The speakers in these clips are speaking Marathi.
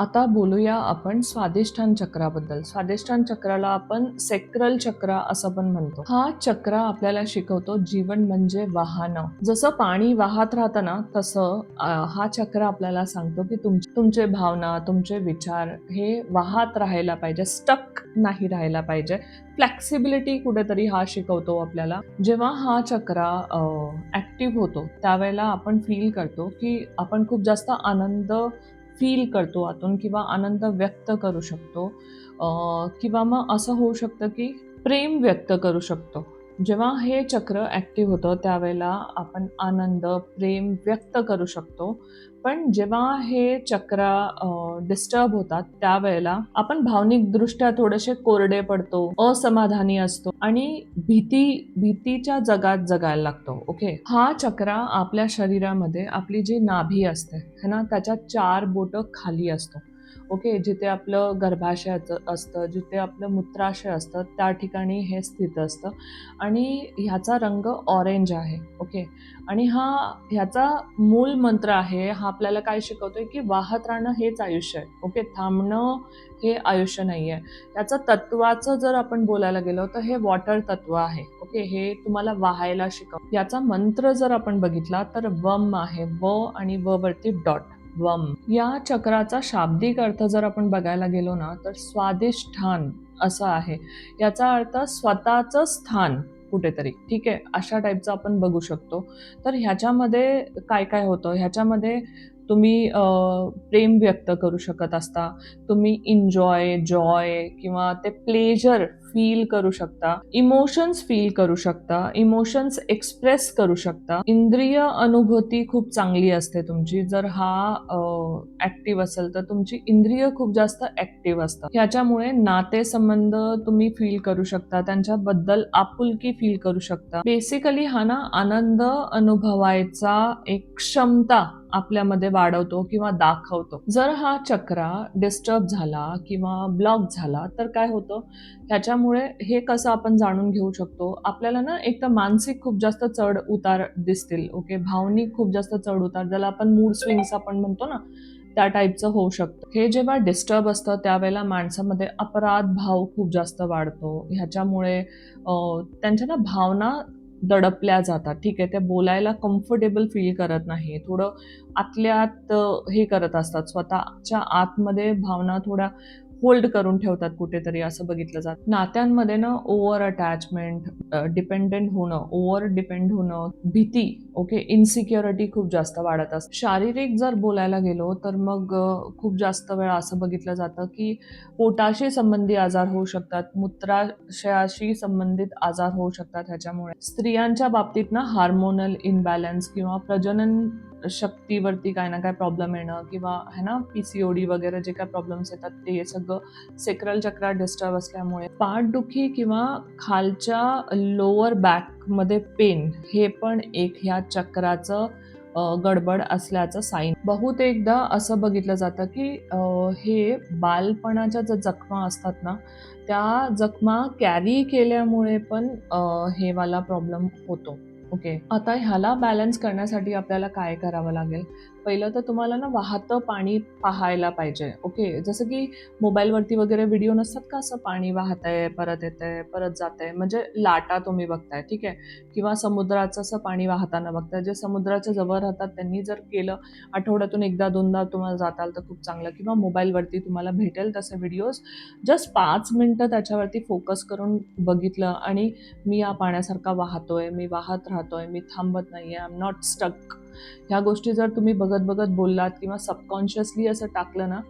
आता बोलूया आपण स्वादिष्ठान चक्राबद्दल. स्वादिष्ठान चक्राला आपण सेक्रल चक्र असं पण म्हणतो. हा चक्र आपल्याला शिकवतो जीवन म्हणजे वाहनं. जसं पाणी वाहत राहतं ना तसं हा चक्र आपल्याला सांगतो की तुम तुमचे भावना तुमचे विचार हे वाहत राहायला पाहिजे स्टक नाही राहायला पाहिजे. फ्लेक्सिबिलिटी कुठेतरी हा शिकवतो आपल्याला. जेव्हा हा चक्र ऍक्टिव्ह होतो त्यावेळेला आपण फील करतो की आपण खूप जास्त आनंद फील करतो आतून किंवा आनंद व्यक्त करू शकतो. किंवा मग असं होऊ शकतं की प्रेम व्यक्त करू शकतो. जेव्हा हे चक्र ॲक्टिव्ह होतं त्यावेळेला आपण आनंद प्रेम व्यक्त करू शकतो. पण जेव्हा हे चक्र डिस्टर्ब होतात त्यावेळेला आपण भावनिकदृष्ट्या थोडेसे कोरडे पडतो असमाधानी असतो आणि भीती भीतीच्या जगात जगायला लागतो ओके हा चक्रा आपल्या शरीरामध्ये आपली जी नाभी असते है ना? त्याच्यात चार बोटं खाली असतो. ओके जिथे आपलं गर्भाशयाचं असतं जिथे आपलं मूत्राशय असतं त्या ठिकाणी हे स्थित असतं. आणि ह्याचा रंग ऑरेंज आहे ओके. आणि हा ह्याचा मूल मंत्र आहे हा आपल्याला काय शिकवतोय की वाहत राहणं हेच आयुष्य आहे ओके. थांबणं हे आयुष्य नाही आहे. याचं तत्वाचं जर आपण बोलायला गेलो तर हे वॉटर तत्व आहे ओके. हे तुम्हाला वाहायला शिकव. याचा मंत्र जर आपण बघितला तर वम आहे व आणि व वरती डॉट वम या चक्राचा शाब्दिक अर्थ जर आपण बघायला गेलो ना तर स्वादिष्ठान असं आहे. याचा अर्थ स्वतःचं स्थान कुठेतरी. ठीक आहे? अशा टाईपचं आपण बघू शकतो. तर ह्याच्यामध्ये काय काय होतं? ह्याच्यामध्ये तुम्ही प्रेम व्यक्त करू शकत असता. तुम्ही इन्जॉय जॉय किंवा ते प्लेजर फील करू शकता इमोशन्स फील करू शकता इमोशन्स एक्सप्रेस करू शकता. इंद्रिय अनुभूती खूप चांगली असते तुमची. जर हा ऍक्टिव्ह असेल तर तुमची इंद्रिय खूप जास्त ऍक्टिव्ह असतात. ह्याच्यामुळे नातेसंबंध तुम्ही फील करू शकता त्यांच्याबद्दल आपुलकी फील करू शकता. बेसिकली हा ना आनंद अनुभवायचा एक क्षमता आपल्यामध्ये वाढवतो किंवा दाखवतो. जर हा चक्रा डिस्टर्ब झाला किंवा ब्लॉक झाला तर काय होतं? ह्याच्यामुळे हे कसं आपण जाणून घेऊ शकतो? आपल्याला ना एक तर मानसिक खूप जास्त चढ उतार दिसतील ओके भावनिक खूप जास्त चढ उतार ज्याला आपण मूड स्विंग्स आपण म्हणतो ना त्या टाईपचं होऊ शकतं. हे जेव्हा डिस्टर्ब असतं त्यावेळेला माणसामध्ये अपराध भाव खूप जास्त वाढतो. ह्याच्यामुळे त्यांच्या ना भावना दडपल्या जातात. ठीक आहे ते बोलायला कम्फर्टेबल फील करत नाही थोडं आतल्या आत हे करत असतात. स्वतःच्या आतमध्ये भावना थोड्या होल्ड करून ठेवतात कुठेतरी असं बघितलं जातं. नात्यांमध्ये ना ओव्हर अटॅचमेंट डिपेंडेंट होणं ओव्हर डिपेंड होणं भीती ओके इन्सिक्युरिटी खूप जास्त वाढत असते. शारीरिक जर बोलायला गेलो तर मग खूप जास्त वेळा असं बघितलं जातं की पोटाशी संबंधी आजार होऊ शकतात मूत्राशयाशी संबंधित आजार होऊ शकतात ह्याच्यामुळे. स्त्रियांच्या बाबतीत ना हार्मोनल इनबॅलन्स किंवा प्रजनन शक्तीवरती काय ना काय प्रॉब्लेम येणं किंवा है ना पी सी ओ डी वगैरे जे काय प्रॉब्लेम्स येतात ते सगळं सेक्रल चक्रा डिस्टर्ब असल्यामुळे पाठदुखी किंवा खालच्या लोअर बॅकमध्ये पेन हे पण एक ह्या चक्राचं गडबड असल्याचं साईन बहुतेकदा असं बघितलं जातं की हे बालपणाच्या ज्या जखमा असतात ना त्या जखमा कॅरी केल्यामुळे पण हेवाला हे वाला प्रॉब्लेम होतो. ओके आता ह्याला बॅलन्स करण्यासाठी आपल्याला काय करावं लागेल? पहिलं तर तुम्हाला ना वाहतं पाणी पाहायला पाहिजे ओके? जसं की मोबाईलवरती वगैरे व्हिडिओ नसतात का असं? पाणी वाहत आहे परत येत आहे परत जात आहे म्हणजे लाटा तुम्ही बघताय ठीक आहे? किंवा समुद्राचं असं पाणी वाहताना बघताय जे समुद्राच्या जवळ राहतात त्यांनी जर केलं आठवड्यातून एकदा दोनदा तुम्हाला जाताल तर खूप चांगलं. किंवा मोबाईलवरती तुम्हाला भेटेल तसे व्हिडिओज. जस्ट पाच मिनटं त्याच्यावरती फोकस करून बघितलं आणि मी या पाण्यासारखा वाहतोय मी वाहत राहतोय मी थांबत नाही आहे आय एम नॉट स्टक ह्या गोष्टी जर तुम्ही बघत बघत बोललात किंवा सबकॉन्शियसली असं टाकलं ना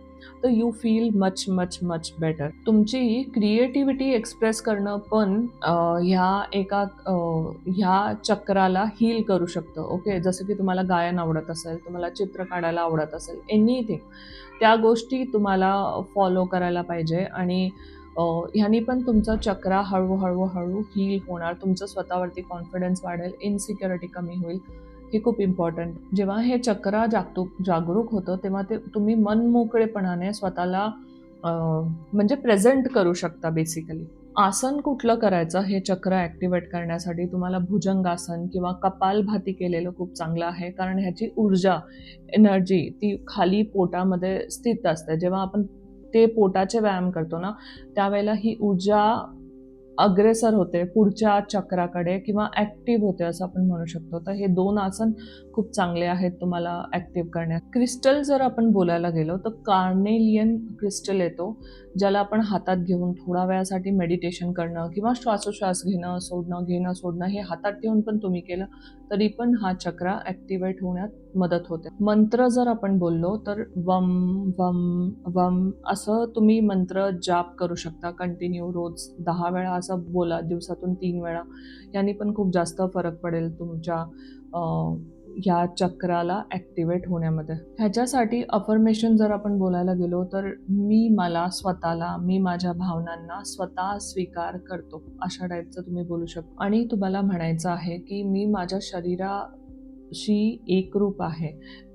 तर you feel much much much better तुमची क्रिएटिव्हिटी एक्सप्रेस करणं पण ह्या एका ह्या चक्राला हील करू शकतं ओके जसं की तुम्हाला गायन आवडत असेल तुम्हाला चित्र काढायला आवडत असेल एनिथिंग त्या गोष्टी तुम्हाला फॉलो करायला पाहिजे आणि ह्यानी पण तुमचा चक्रा हळूहळू हळू हील होणार. तुमचं स्वतःवरती कॉन्फिडन्स वाढेल इनसिक्युरिटी कमी होईल. हे खूप इम्पॉर्टंट जेव्हा हे चक्र जागतो जागरूक होतं तेव्हा ते तुम्ही मन मोकळेपणाने स्वतःला म्हणजे प्रेझेंट करू शकता बेसिकली आसन कुठलं करायचं हे चक्र ॲक्टिवेट करण्यासाठी तुम्हाला भुजंगासन किंवा कपालभाती केलेलं खूप चांगलं आहे कारण ह्याची ऊर्जा एनर्जी ती खाली पोटामध्ये स्थित असते. जेव्हा आपण ते पोटाचे व्यायाम करतो ना त्यावेळेला ही ऊर्जा अग्रेसर होते पुढच्या चक्राकडे किंवा ॲक्टिव्ह होते असं आपण म्हणू शकतो. तर हे दोन आसन खूप चांगले आहेत तुम्हाला ॲक्टिव्ह करण्यात. क्रिस्टल जर आपण बोलायला गेलो तर कार्नेलियन क्रिस्टल येतो ज्याला आपण हातात घेऊन थोडा वेळासाठी मेडिटेशन करणं किंवा श्वासोश्वास घेणं सोडणं घेणं सोडणं हे हातात ठेवून पण तुम्ही केलं तरी पण हा चक्रा ॲक्टिवेट होण्यात मदत होते. मंत्र जर आपण बोललो तर वम वम वम असं तुम्ही मंत्र जाप करू शकता. कंटिन्यू रोज दहा वेळा असं बोला दिवसातून तीन वेळा. यांनी पण खूप जास्त फरक पडेल तुमच्या ह्या चक्राला ॲक्टिवेट होण्यामध्ये. ह्याच्यासाठी अफर्मेशन जर आपण बोलायला गेलो तर मी मला स्वतःला मी माझ्या भावनांना स्वतः स्वीकार करतो. अशा टाईपचं तुम्ही बोलू शकता. आणि तुम्हाला म्हणायचं आहे की मी माझ्या शरीरा शी एकरूप आहे.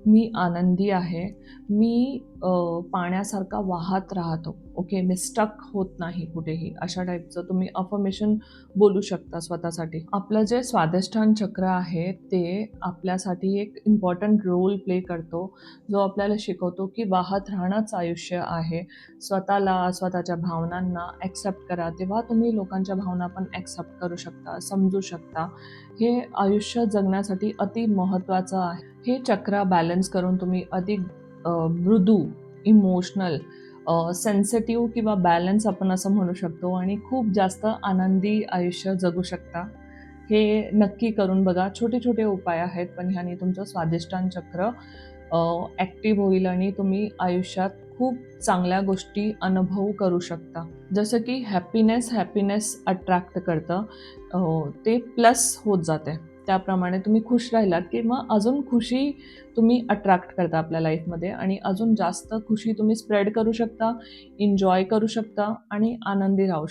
मी आनंदी आहे. मी पाण्यासारखा वाहत राहतो. ओके मी स्टक होत नाही कुठेही. अशा टाईपचं तुम्ही अफर्मेशन बोलू शकता स्वतःसाठी. आपलं जे स्वादिष्ठान चक्र आहे ते आपल्यासाठी एक इम्पॉर्टंट रोल प्ले करतो. जो आपल्याला शिकवतो की वाहत राहणंच आयुष्य आहे. स्वतःला स्वतःच्या भावनांना ॲक्सेप्ट करा. तेव्हा तुम्ही लोकांच्या भावना पण ॲक्सेप्ट करू शकता समजू शकता. हे आयुष्य जगण्यासाठी अति महत्त्वाचं आहे. हे चक्र बॅलन्स करून तुम्ही अधिक मृदू इमोशनल सेन्सिटिव्ह किंवा बॅलन्स आपण असं म्हणू शकतो आणि खूप जास्त आनंदी आयुष्य जगू शकता. हे नक्की करून बघा. छोटे छोटे उपाय आहेत पण ह्याने तुमचं स्वादिष्टान चक्र ॲक्टिव्ह होईल आणि तुम्ही आयुष्यात खूप चांगल्या गोष्टी अनुभव करू शकता. जसं की हॅपीनेस हॅपीनेस अट्रॅक्ट करतं ते प्लस होत जाते. त्याप्रमाणे तुम्ही खुश राहिलात की मग अजून खुशी तुम्ही अट्रॅक्ट करता आपल्या लाईफमध्ये आणि अजून जास्त खुशी तुम्ही स्प्रेड करू शकता एन्जॉय करू शकता आणि आनंदी राहू शकता.